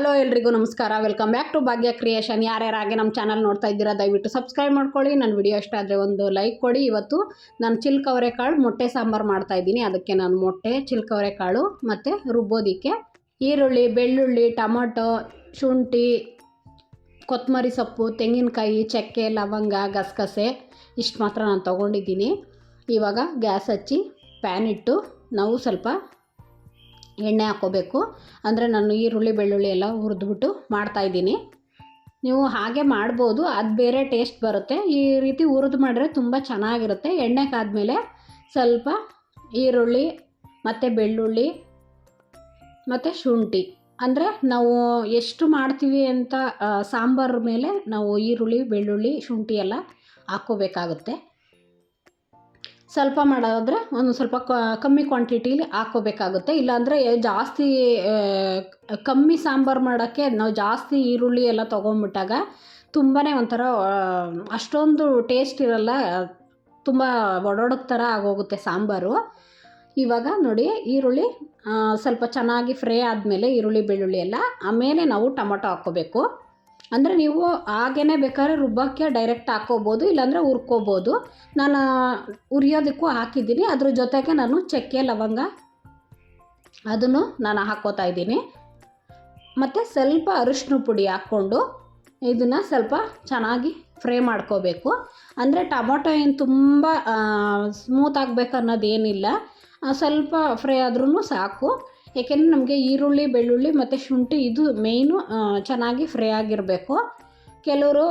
Hello ಎಲ್ರಿಗೂ ನಮಸ್ಕಾರ. Welcome back to Bhagya creation ಯಾರ್ಯಾರಾಗೆ ನಮ್ಮ ಚಾನಲ್ ನೋಡ್ತಾ ಇದ್ದೀರಾ, ದಯವಿಟ್ಟು ಸಬ್ಸ್ಕ್ರೈಬ್ ಮಾಡ್ಕೊಳ್ಳಿ. ನನ್ನ ವಿಡಿಯೋ ಇಷ್ಟ ಆದರೆ ಒಂದು ಲೈಕ್ ಕೊಡಿ. ಇವತ್ತು ನಾನು ಚಿಲ್ಕವರೆಕಾಳು ಮೊಟ್ಟೆ ಸಾಂಬಾರು ಮಾಡ್ತಾ ಇದ್ದೀನಿ. ಅದಕ್ಕೆ ನಾನು ಮೊಟ್ಟೆ ಚಿಲ್ಕವರೆಕಾಳು ಮತ್ತು ರುಬ್ಬೋದಿಕ್ಕೆ ಈರುಳ್ಳಿ, ಬೆಳ್ಳುಳ್ಳಿ, ಟೊಮಟೊ, ಶುಂಠಿ ಕೊತ್ತಂಬರಿ ಸೊಪ್ಪು, ತೆಂಗಿನಕಾಯಿ, ಚಕ್ಕೆ, ಲವಂಗ, ಗಸಗಸೆ ಇಷ್ಟು ಮಾತ್ರ ನಾನು ತೊಗೊಂಡಿದ್ದೀನಿ. ಇವಾಗ ಗ್ಯಾಸ್ ಹಚ್ಚಿ ಪ್ಯಾನ್ ಇಟ್ಟು ನಾವು ಸ್ವಲ್ಪ ಎಣ್ಣೆ ಹಾಕ್ಕೋಬೇಕು. ಅಂದರೆ ನಾನು ಈರುಳ್ಳಿ, ಬೆಳ್ಳುಳ್ಳಿ ಎಲ್ಲ ಹುರಿದ್ಬಿಟ್ಟು ಮಾಡ್ತಾಯಿದ್ದೀನಿ ನೀವು ಹಾಗೆ ಮಾಡ್ಬೋದು. ಅದು ಬೇರೆ ಟೇಸ್ಟ್ ಬರುತ್ತೆ. ಈ ರೀತಿ ಹುರಿದು ಮಾಡಿದ್ರೆ ತುಂಬ ಚೆನ್ನಾಗಿರುತ್ತೆ. ಎಣ್ಣೆ ಕಾದ್ಮೇಲೆ ಸ್ವಲ್ಪ ಈರುಳ್ಳಿ, ಮತ್ತು ಬೆಳ್ಳುಳ್ಳಿ, ಮತ್ತು ಶುಂಠಿ. ಅಂದರೆ ನಾವು ಎಷ್ಟು ಮಾಡ್ತೀವಿ ಅಂತ ಸಾಂಬಾರ್ ಮೇಲೆ ನಾವು ಈರುಳ್ಳಿ, ಬೆಳ್ಳುಳ್ಳಿ, ಶುಂಠಿ ಎಲ್ಲ ಹಾಕ್ಕೋಬೇಕಾಗುತ್ತೆ. ಸ್ವಲ್ಪ ಮಾಡೋದಾದರೆ ಒಂದು ಸ್ವಲ್ಪ ಕಮ್ಮಿ ಕ್ವಾಂಟಿಟೀಲಿ ಹಾಕ್ಕೋಬೇಕಾಗುತ್ತೆ. ಇಲ್ಲಾಂದರೆ ಜಾಸ್ತಿ ಕಮ್ಮಿ ಸಾಂಬಾರು ಮಾಡೋಕ್ಕೆ ನಾವು ಜಾಸ್ತಿ ಈರುಳ್ಳಿ ಎಲ್ಲ ತೊಗೊಂಬಿಟ್ಟಾಗ ತುಂಬಾ ಒಂಥರ ಅಷ್ಟೊಂದು ಟೇಸ್ಟ್ ಇರಲ್ಲ. ತುಂಬ ಒಡೊಡಕ್ ಥರ ಆಗೋಗುತ್ತೆ ಸಾಂಬಾರು. ಇವಾಗ ನೋಡಿ, ಈರುಳ್ಳಿ ಸ್ವಲ್ಪ ಚೆನ್ನಾಗಿ ಫ್ರೈ ಆದಮೇಲೆ ಈರುಳ್ಳಿ ಬೆಳ್ಳುಳ್ಳಿ ಎಲ್ಲ ಆಮೇಲೆ ನಾವು ಟೊಮೊಟೊ ಹಾಕ್ಕೋಬೇಕು. ಅಂದರೆ ನೀವು ಹಾಗೇ ಬೇಕಾದ್ರೆ ರುಬ್ಬಕ್ಕೆ ಡೈರೆಕ್ಟ್ ಹಾಕ್ಕೋಬೋದು, ಇಲ್ಲಾಂದರೆ ಹುರ್ಕೋಬೋದು. ನಾನು ಹುರಿಯೋದಕ್ಕೂ ಹಾಕಿದ್ದೀನಿ. ಅದ್ರ ಜೊತೆಗೆ ನಾನು ಚಕ್ಕೆ, ಲವಂಗ ಅದನ್ನು ನಾನು ಹಾಕ್ಕೋತಾ ಇದ್ದೀನಿ. ಮತ್ತು ಸ್ವಲ್ಪ ಅರಿಶಿನ ಪುಡಿ ಹಾಕ್ಕೊಂಡು ಇದನ್ನು ಸ್ವಲ್ಪ ಚೆನ್ನಾಗಿ ಫ್ರೈ ಮಾಡ್ಕೋಬೇಕು. ಅಂದರೆ ಟೊಮೊಟೊ ಏನು ತುಂಬ ಸ್ಮೂತ್ ಆಗಬೇಕು ಅನ್ನೋದೇನಿಲ್ಲ. ಸ್ವಲ್ಪ ಫ್ರೈ ಆದ್ರೂ ಸಾಕು. ಏಕೆಂದರೆ ನಮಗೆ ಈರುಳ್ಳಿ, ಬೆಳ್ಳುಳ್ಳಿ ಮತ್ತು ಶುಂಠಿ ಇದು ಮೇಯ್ನು ಚೆನ್ನಾಗಿ ಫ್ರೈ ಆಗಿರಬೇಕು. ಕೆಲವರು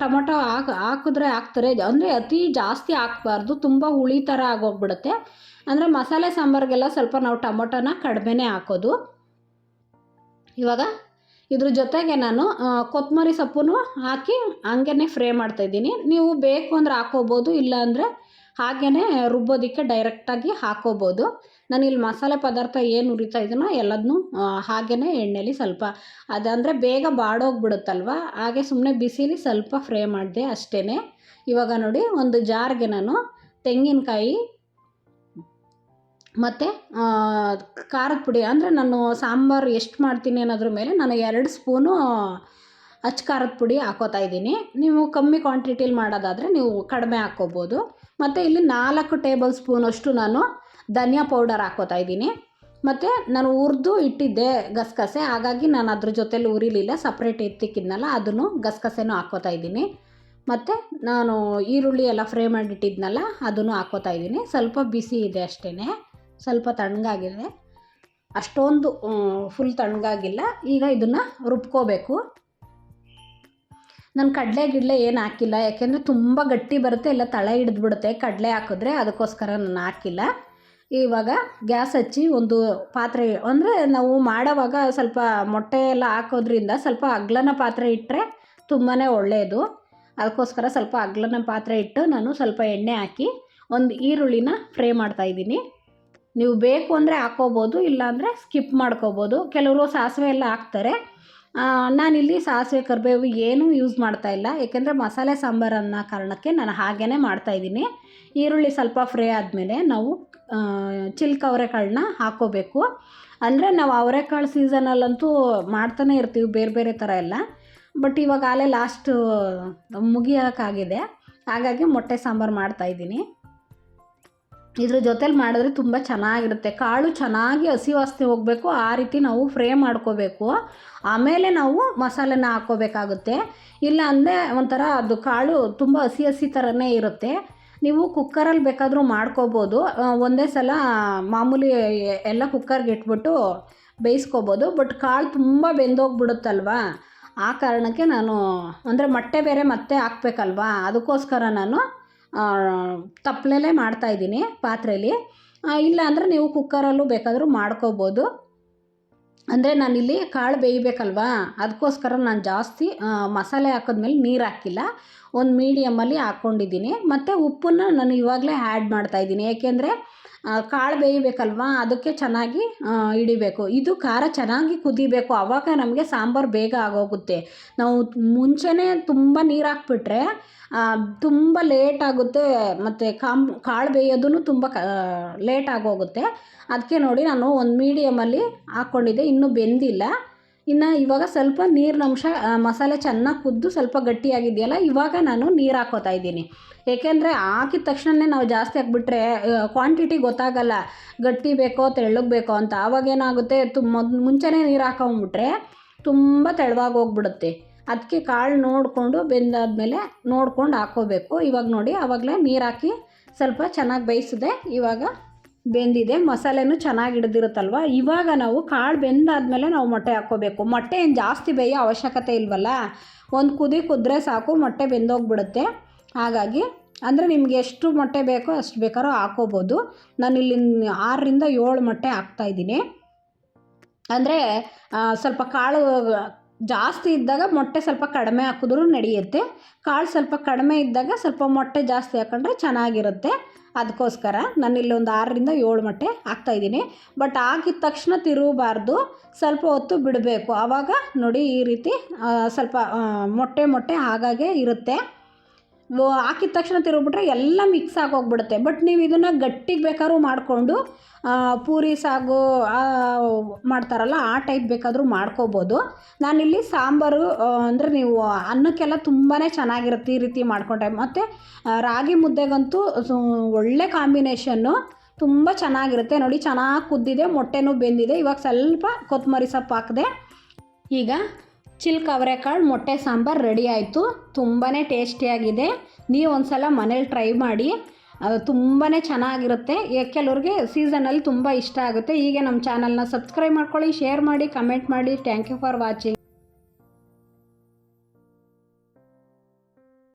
ಟೊಮೊಟೊ ಹಾಕಿ, ಹಾಕಿದ್ರೆ ಹಾಕ್ತಾರೆ. ಅಂದರೆ ಅತಿ ಜಾಸ್ತಿ ಹಾಕ್ಬಾರ್ದು. ತುಂಬ ಹುಳಿ ಥರ ಆಗೋಗ್ಬಿಡುತ್ತೆ. ಅಂದರೆ ಮಸಾಲೆ ಸಾಂಬಾರಿಗೆಲ್ಲ ಸ್ವಲ್ಪ ನಾವು ಟೊಮೊಟೊನ ಕಡಿಮೆನೇ ಹಾಕೋದು. ಇವಾಗ ಇದ್ರ ಜೊತೆಗೆ ನಾನು ಕೊತ್ತಂಬರಿ ಸೊಪ್ಪು ಹಾಕಿ ಹಂಗೆ ಫ್ರೈ ಮಾಡ್ತಾಯಿದ್ದೀನಿ ನೀವು ಬೇಕು ಅಂದರೆ ಹಾಕೋಬೋದು ಇಲ್ಲಾಂದರೆ ಹಾಗೇ ರುಬ್ಬೋದಕ್ಕೆ ಡೈರೆಕ್ಟಾಗಿ ಹಾಕೋಬೋದು. ನಾನು ಇಲ್ಲಿ ಮಸಾಲೆ ಪದಾರ್ಥ ಏನು ಉರಿತಾ ಇದ್ದೀನೋ ಎಲ್ಲದನ್ನೂ ಹಾಗೆಯೇ ಎಣ್ಣೆಲಿ ಸ್ವಲ್ಪ, ಅದಂದರೆ ಬೇಗ ಬಾಡೋಗ್ಬಿಡುತ್ತಲ್ವ? ಹಾಗೆ ಸುಮ್ಮನೆ ಬಿಸಿಲಿ ಸ್ವಲ್ಪ ಫ್ರೈ ಮಾಡಿದೆ ಅಷ್ಟೇ ಇವಾಗ ನೋಡಿ ಒಂದು ಜಾರ್ಗೆ ನಾನು ತೆಂಗಿನಕಾಯಿ ಮತ್ತು ಖಾರದ ಪುಡಿ, ಅಂದರೆ ನಾನು ಸಾಂಬಾರು ಎಷ್ಟು ಮಾಡ್ತೀನಿ ಅನ್ನೋದ್ರ ಮೇಲೆ ನಾನು ಎರಡು ಸ್ಪೂನು ಅಚ್ಚ ಖಾರದ ಪುಡಿ ಹಾಕೋತಾ ಇದ್ದೀನಿ. ನೀವು ಕಮ್ಮಿ ಕ್ವಾಂಟಿಟಿಲಿ ಮಾಡೋದಾದರೆ ನೀವು ಕಡಿಮೆ ಹಾಕ್ಕೋಬೋದು ಮತ್ತು ಇಲ್ಲಿ ನಾಲ್ಕು ಟೇಬಲ್ ಸ್ಪೂನಷ್ಟು ನಾನು ಧನಿಯಾ ಪೌಡರ್ ಹಾಕೋತಾ ಇದ್ದೀನಿ. ಮತ್ತು ನಾನು ಹುರಿದು ಇಟ್ಟಿದ್ದೆ ಗಸಗಸೆ, ಹಾಗಾಗಿ ನಾನು ಅದ್ರ ಜೊತೆಲಿ ಉರಿಲಿಲ್ಲ ಸಪ್ರೇಟ್ ಎತ್ತಿಕ್ಕಿದ್ನಲ್ಲ ಅದನ್ನು ಗಸಗಸೆನೂ ಹಾಕೋತಾ ಇದ್ದೀನಿ. ಮತ್ತು ನಾನು ಈರುಳ್ಳಿ ಎಲ್ಲ ಫ್ರೈ ಮಾಡಿಟ್ಟಿದ್ನಲ್ಲ, ಅದನ್ನು ಹಾಕ್ಕೋತಾ ಇದ್ದೀನಿ. ಸ್ವಲ್ಪ ಬಿಸಿ ಇದೆ ಅಷ್ಟೇ ಸ್ವಲ್ಪ ತಣ್ಣಗಾಗಿದೆ. ಅಷ್ಟೊಂದು ಫುಲ್ ತಣ್ಣಗಾಗಿಲ್ಲ. ಈಗ ಇದನ್ನು ರುಬ್ಕೋಬೇಕು. ನಾನು ಕಡಲೆ ಗಿಡಲೆ ಏನು ಹಾಕಿಲ್ಲ. ಯಾಕೆಂದರೆ ತುಂಬ ಗಟ್ಟಿ ಬರುತ್ತೆ, ಇಲ್ಲ ತಳ ಹಿಡಿದ್ಬಿಡುತ್ತೆ. ಕಡಲೆ ಹಾಕಿದ್ರೆ ಅದಕ್ಕೋಸ್ಕರ ನಾನು ಹಾಕಿಲ್ಲ. ಇವಾಗ ಗ್ಯಾಸ್ ಹಚ್ಚಿ ಒಂದು ಪಾತ್ರೆ, ಅಂದರೆ ನಾವು ಮಾಡೋವಾಗ ಸ್ವಲ್ಪ ಮೊಟ್ಟೆ ಎಲ್ಲ ಹಾಕೋದ್ರಿಂದ ಸ್ವಲ್ಪ ಅಗ್ಲನ ಪಾತ್ರೆ ಇಟ್ಟರೆ ತುಂಬಾ ಒಳ್ಳೆಯದು ಅದಕ್ಕೋಸ್ಕರ ಸ್ವಲ್ಪ ಅಗ್ಲನ ಪಾತ್ರೆ ಇಟ್ಟು ನಾನು ಸ್ವಲ್ಪ ಎಣ್ಣೆ ಹಾಕಿ ಒಂದು ಈರುಳ್ಳಿನ ಫ್ರೈ ಮಾಡ್ತಾಯಿದ್ದೀನಿ ನೀವು ಬೇಕು ಅಂದರೆ ಹಾಕೋಬೋದು ಇಲ್ಲಾಂದರೆ ಸ್ಕಿಪ್ ಮಾಡ್ಕೋಬೋದು. ಕೆಲವರು ಸಾಸಿವೆ ಎಲ್ಲ ಹಾಕ್ತಾರೆ. ನಾನಿಲ್ಲಿ ಸಾಸಿವೆ ಕರಿಬೇವು ಏನೂ ಯೂಸ್ ಮಾಡ್ತಾ ಇಲ್ಲ. ಏಕೆಂದರೆ ಮಸಾಲೆ ಸಾಂಬಾರು ಅನ್ನೋ ಕಾರಣಕ್ಕೆ ನಾನು ಹಾಗೇ ಮಾಡ್ತಾಯಿದ್ದೀನಿ ಈರುಳ್ಳಿ ಸ್ವಲ್ಪ ಫ್ರೈ ಆದಮೇಲೆ ನಾವು ಚಿಲ್ಕ ಅವರೆಕಾಳನ್ನ ಹಾಕ್ಕೋಬೇಕು ಅಂದರೆ ನಾವು ಅವರೆಕಾಳು ಸೀಸನಲ್ಲಂತೂ ಮಾಡ್ತಾನೆ ಇರ್ತೀವಿ, ಬೇರೆ ಬೇರೆ ಥರ ಎಲ್ಲ. ಬಟ್ ಇವಾಗ ಅಲ್ಲೇ ಲಾಸ್ಟು ಮುಗಿಯೋಕ್ಕಾಗಿದೆ ಹಾಗಾಗಿ ಮೊಟ್ಟೆ ಸಾಂಬಾರು ಮಾಡ್ತಾಯಿದ್ದೀನಿ ಇದ್ರ ಜೊತೇಲಿ ಮಾಡಿದ್ರೆ ತುಂಬ ಚೆನ್ನಾಗಿರುತ್ತೆ. ಕಾಳು ಚೆನ್ನಾಗಿ ಹಸಿ ವಾಸನೆ ಹೋಗಬೇಕು. ಆ ರೀತಿ ನಾವು ಫ್ರೈ ಮಾಡ್ಕೋಬೇಕು. ಆಮೇಲೆ ನಾವು ಮಸಾಲೆನ ಹಾಕ್ಕೋಬೇಕಾಗುತ್ತೆ ಇಲ್ಲ ಅಂದರೆ ಒಂಥರ ಅದು ಕಾಳು ತುಂಬ ಹಸಿ ಹಸಿ ಥರನೇ ಇರುತ್ತೆ. ನೀವು ಕುಕ್ಕರಲ್ಲಿ ಬೇಕಾದರೂ ಮಾಡ್ಕೋಬೋದು. ಒಂದೇ ಸಲ ಮಾಮೂಲಿ ಎಲ್ಲ ಕುಕ್ಕರ್ಗೆ ಇಟ್ಬಿಟ್ಟು ಬೇಯಿಸ್ಕೋಬೋದು. ಬಟ್ ಕಾಳು ತುಂಬ ಬೆಂದೋಗ್ಬಿಡುತ್ತಲ್ವಾ? ಆ ಕಾರಣಕ್ಕೆ ನಾನು, ಅಂದರೆ ಮೊಟ್ಟೆ ಬೇರೆ ಮತ್ತೆ ಹಾಕ್ಬೇಕಲ್ವಾ? ಅದಕ್ಕೋಸ್ಕರ ನಾನು ತಪ್ಪಲೆಲೇ ಮಾಡ್ತಾಯಿದ್ದೀನಿ ಪಾತ್ರೆಯಲ್ಲಿ ಇಲ್ಲ ಅಂದರೆ ನೀವು ಕುಕ್ಕರಲ್ಲೂ ಬೇಕಾದರೂ ಮಾಡ್ಕೋಬೋದು. ಅಂದರೆ ನಾನಿಲ್ಲಿ ಕಾಳು ಬೇಯಬೇಕಲ್ವಾ? ಅದಕ್ಕೋಸ್ಕರ ನಾನು ಜಾಸ್ತಿ ಮಸಾಲೆ ಹಾಕಿದ್ಮೇಲೆ ನೀರು ಹಾಕಿಲ್ಲ. ಒಂದು ಮೀಡಿಯಮ್ಮಲ್ಲಿ ಹಾಕ್ಕೊಂಡಿದ್ದೀನಿ ಮತ್ತು ಉಪ್ಪನ್ನು ನಾನು ಇವಾಗಲೇ ಆ್ಯಡ್ ಮಾಡ್ತಾಯಿದ್ದೀನಿ ಏಕೆಂದರೆ ಕಾಳು ಬೇಯಬೇಕಲ್ವಾ? ಅದಕ್ಕೆ ಚೆನ್ನಾಗಿ ಹಿಡಿಬೇಕು. ಇದು ಖಾರ ಚೆನ್ನಾಗಿ ಕುದಿಬೇಕು. ಆವಾಗ ನಮಗೆ ಸಾಂಬಾರು ಬೇಗ ಆಗೋಗುತ್ತೆ. ನಾವು ಮುಂಚೆನೇ ತುಂಬ ನೀರು ಹಾಕ್ಬಿಟ್ರೆ ತುಂಬ ಲೇಟ್ ಆಗುತ್ತೆ. ಮತ್ತು ಕಾಮ್, ಕಾಳು ಬೇಯೋದೂ ತುಂಬ ಕ ಲೇಟ್ ಆಗೋಗುತ್ತೆ. ಅದಕ್ಕೆ ನೋಡಿ ನಾನು ಒಂದು ಮೀಡಿಯಮಲ್ಲಿ ಹಾಕ್ಕೊಂಡಿದ್ದೆ ಇನ್ನೂ ಬೆಂದಿಲ್ಲ. ಇನ್ನು ಇವಾಗ ಸ್ವಲ್ಪ ನೀರಿನ ಅಂಶ ಮಸಾಲೆ ಚೆನ್ನಾಗಿ ಕುದ್ದು ಸ್ವಲ್ಪ ಗಟ್ಟಿಯಾಗಿದೆಯಲ್ಲ, ಇವಾಗ ನಾನು ನೀರು ಹಾಕೋತಾ ಇದ್ದೀನಿ. ಏಕೆಂದರೆ ಹಾಕಿದ ತಕ್ಷಣವೇ ನಾವು ಜಾಸ್ತಿ ಹಾಕ್ಬಿಟ್ರೆ ಕ್ವಾಂಟಿಟಿ ಗೊತ್ತಾಗಲ್ಲ. ಗಟ್ಟಿ ಬೇಕೋ, ತೆಳ್ಳಗೆ ಬೇಕೋ ಅಂತ. ಆವಾಗೇನಾಗುತ್ತೆ ತುಂಬ ಮುಂಚೆನೇ ನೀರು ಹಾಕೊಂಬಿಟ್ರೆ ತುಂಬ ತೆಳುವಾಗಿ ಹೋಗ್ಬಿಡುತ್ತೆ. ಅದಕ್ಕೆ ಕಾಳು ನೋಡಿಕೊಂಡು ಬೆಂದಾದಮೇಲೆ ನೋಡ್ಕೊಂಡು ಹಾಕೋಬೇಕು. ಇವಾಗ ನೋಡಿ ಆವಾಗಲೇ ನೀರು ಹಾಕಿ ಸ್ವಲ್ಪ ಚೆನ್ನಾಗಿ ಬೇಯಿಸಿದೆ. ಇವಾಗ ಬೆಂದಿದೆ, ಮಸಾಲೆನೂ ಚೆನ್ನಾಗಿ ಹಿಡ್ದಿರುತ್ತಲ್ವ? ಇವಾಗ ನಾವು ಕಾಳು ಬೆಂದಾದಮೇಲೆ ನಾವು ಮೊಟ್ಟೆ ಹಾಕ್ಕೋಬೇಕು. ಮೊಟ್ಟೆ ಏನು ಜಾಸ್ತಿ ಬೇಯೋ ಅವಶ್ಯಕತೆ ಇಲ್ವಲ್ಲ? ಒಂದು ಕುದಿ ಕುದ್ರೆ ಸಾಕು, ಮೊಟ್ಟೆ ಬೆಂದೋಗ್ಬಿಡುತ್ತೆ. ಹಾಗಾಗಿ, ಅಂದರೆ ನಿಮ್ಗೆ ಎಷ್ಟು ಮೊಟ್ಟೆ ಬೇಕೋ ಅಷ್ಟು ಬೇಕಾದ್ರೂ ಹಾಕೋಬೋದು ನಾನಿಲ್ಲಿ ಆರರಿಂದ ಏಳು ಮೊಟ್ಟೆ ಹಾಕ್ತಾಯಿದ್ದೀನಿ ಅಂದರೆ ಸ್ವಲ್ಪ ಕಾಳು ಜಾಸ್ತಿ ಇದ್ದಾಗ ಮೊಟ್ಟೆ ಸ್ವಲ್ಪ ಕಡಿಮೆ ಹಾಕಿದ್ರೂ ನಡೆಯುತ್ತೆ. ಕಾಳು ಸ್ವಲ್ಪ ಕಡಿಮೆ ಇದ್ದಾಗ ಸ್ವಲ್ಪ ಮೊಟ್ಟೆ ಜಾಸ್ತಿ ಹಾಕೊಂಡ್ರೆ ಚೆನ್ನಾಗಿರುತ್ತೆ. ಅದಕ್ಕೋಸ್ಕರ ನಾನು ಇಲ್ಲೊಂದು ಆರರಿಂದ ಏಳು ಮೊಟ್ಟೆ ಹಾಕ್ತಾಯಿದ್ದೀನಿ ಬಟ್ ಹಾಕಿದ ತಕ್ಷಣ ತಿರುಗಬಾರ್ದು. ಸ್ವಲ್ಪ ಹೊತ್ತು ಬಿಡಬೇಕು. ಆವಾಗ ನೋಡಿ ಈ ರೀತಿ ಸ್ವಲ್ಪ ಮೊಟ್ಟೆ ಮೊಟ್ಟೆ ಆಗಾಗೆ ಇರುತ್ತೆ. ಓ- ಹಾಕಿದ ತಕ್ಷಣ ತಿರುಗ್ಬಿಟ್ರೆ ಎಲ್ಲ ಮಿಕ್ಸ್ ಆಗೋಗ್ಬಿಡುತ್ತೆ. ಬಟ್ ನೀವು ಇದನ್ನು ಗಟ್ಟಿಗೆ ಬೇಕಾದ್ರೂ ಮಾಡಿಕೊಂಡು ಪೂರಿ, ಸಾಗು ಮಾಡ್ತಾರಲ್ಲ, ಆ ಟೈಪ್ ಬೇಕಾದರೂ ಮಾಡ್ಕೋಬೋದು. ನಾನಿಲ್ಲಿ ಸಾಂಬಾರು ಅಂದರೆ ನೀವು ಅನ್ನಕ್ಕೆಲ್ಲ ತುಂಬಾ ಚೆನ್ನಾಗಿರುತ್ತೆ ಈ ರೀತಿ ಮಾಡಿಕೊಂಡ್ರೆ. ಮತ್ತು ರಾಗಿ ಮುದ್ದೆಗಂತೂ ಒಳ್ಳೆ ಕಾಂಬಿನೇಷನ್ನು ತುಂಬ ಚೆನ್ನಾಗಿರುತ್ತೆ. ನೋಡಿ, ಚೆನ್ನಾಗಿ ಕುದ್ದಿದೆ, ಮೊಟ್ಟೆನೂ ಬೆಂದಿದೆ. ಇವಾಗ ಸ್ವಲ್ಪ ಕೊತ್ತಂಬರಿ ಸೊಪ್ಪು ಹಾಕಿದೆ. ಈಗ ಚಿಲ್ಕ ಅವರೆಕಾಳು, ಮೊಟ್ಟೆ ಸಾಂಬಾರು ರೆಡಿ ಆಯಿತು. ತುಂಬಾ ಟೇಸ್ಟಿಯಾಗಿದೆ. ನೀವು ಒಂದು ಸಲ ಮನೇಲಿ ಟ್ರೈ ಮಾಡಿ. ಅದು ತುಂಬಾ ಚೆನ್ನಾಗಿರುತ್ತೆ. ಕೆಲವ್ರಿಗೆ ಸೀಸನಲ್ಲಿ ತುಂಬ ಇಷ್ಟ ಆಗುತ್ತೆ. ಹೀಗೆ ನಮ್ಮ ಚಾನಲ್ನ ಸಬ್ಸ್ಕ್ರೈಬ್ ಮಾಡ್ಕೊಳ್ಳಿ ಶೇರ್ ಮಾಡಿ ಕಮೆಂಟ್ ಮಾಡಿ. Thank you for watching